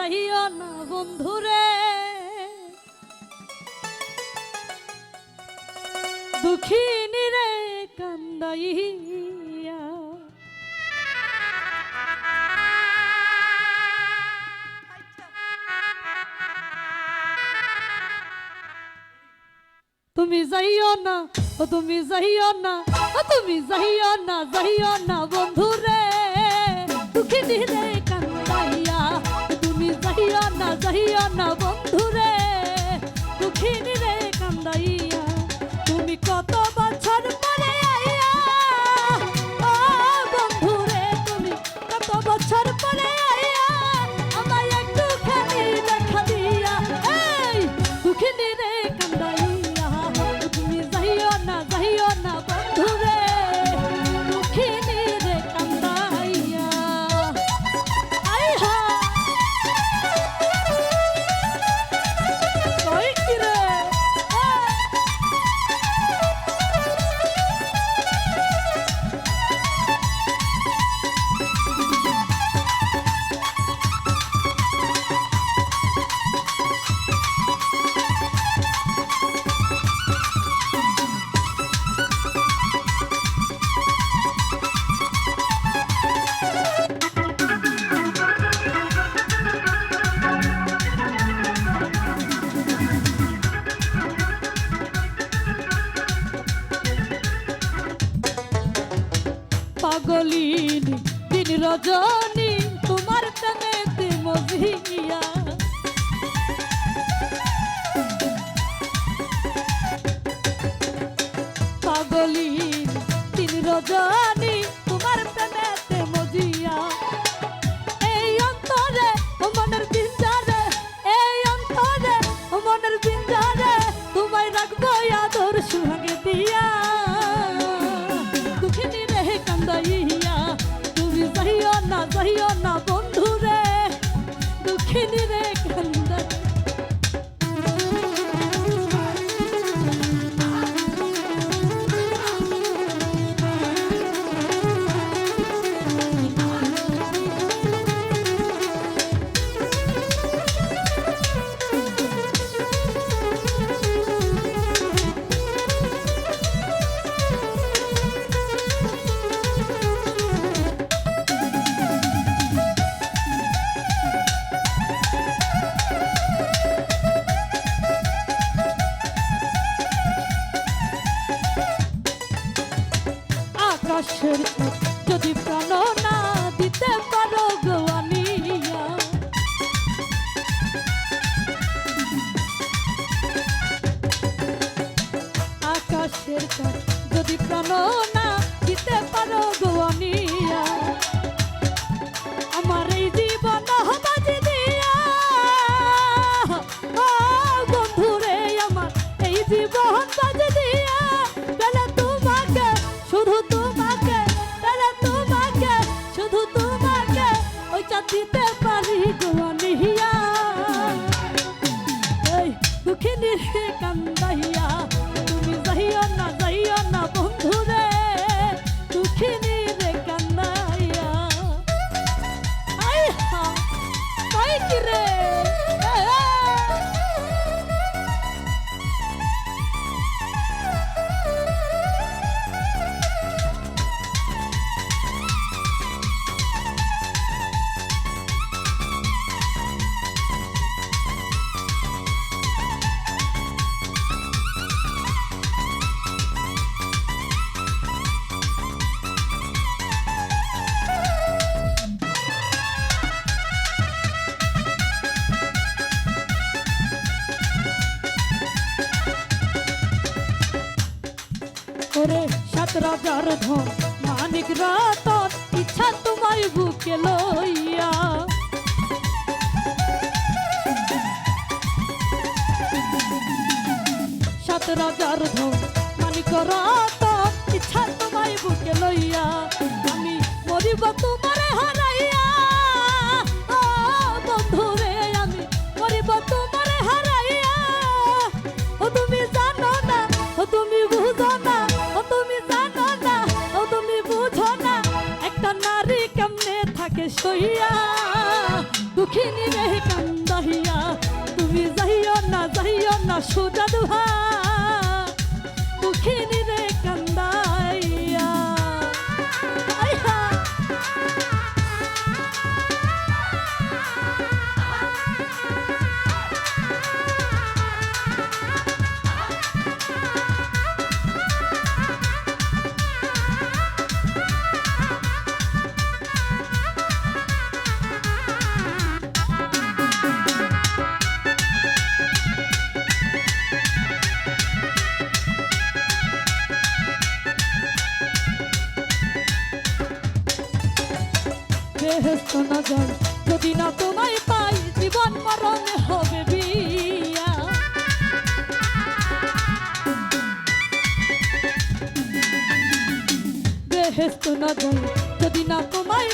যাইও না বন্ধুরে। দুঃখিনী রে কান্দাইয়া। তুমি যাইও না, ও তুমি যাইও না, ও তুমি যাইও না যাইও না বন্ধুরে। দুঃখিনী রে পাগলিনী দিন রজনী তোমার প্রেমেতে মজিয়া। পাগলিনী দিন রজনী তোমার প্রেমেতে মজিয়া। এই অন্তরে ও মনের বিঞ্জারে এই অন্তরে ও মনের বিঞ্জারে তোমায় রাখব আদর সুহাগে দিয়া। যাইও না পথ। যদি প্রাণ না দিতে পারো গোয়ানিয়া আকাশের যদি প্রাণ না পারি গোয়ানিয়া এই দুঃখিনী রে রাজার ধন। মানিক রতন, ইচ্ছা তোমায় বুকে লইয়া। সাত রাজার ধন, মানিক রতন, ইচ্ছা তোমায় বুকে লইয়া। আমি মরিব তোমার হারাইয়া। সইয়া দুঃখিনী রে কান্দাহিয়া তুমি যাইও না যাইও না সুদা দুহা। বেহেস্ত না যদি না তোমায় পাই, জীবন মরণ হবে বিয়া। বেহেস্ত না যায় যদি না তোমায়